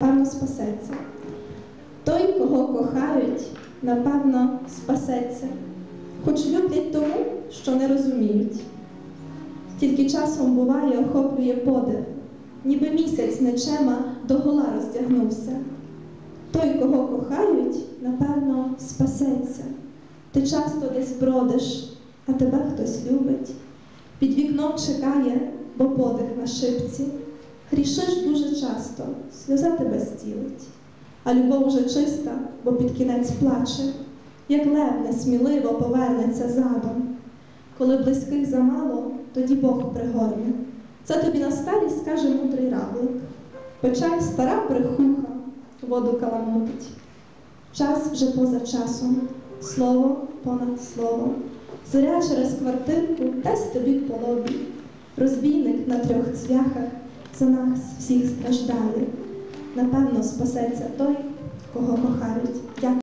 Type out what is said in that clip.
напевно, спасеться. Той, кого кохають, напевно, спасеться, хоч люблять тому, що не розуміють. Тільки часом буває, охоплює подив, ніби місяць нечема догола роздягнувся. Той, кого кохають, напевно, спасеться. Ти часто десь бродиш, а тебе хтось любить. Під вікном чекає, бо подих на шипці. Грішиш дуже часто, сльоза тебе стілить, а любов вже чиста, бо під кінець плаче, як лев несміливо повернеться задом. Коли близьких замало, тоді Бог пригорне. Це тобі на старість скаже мудрий равлик. Печаль стара брехуха, воду каламутить. Час вже поза часом, слово понад слово. Зоря через квартирку дасть тобі по лобі. Розбійник на трьох цвяхах за нас всіх страждає. Напевно, спасеться той, кого кохають. Дякую.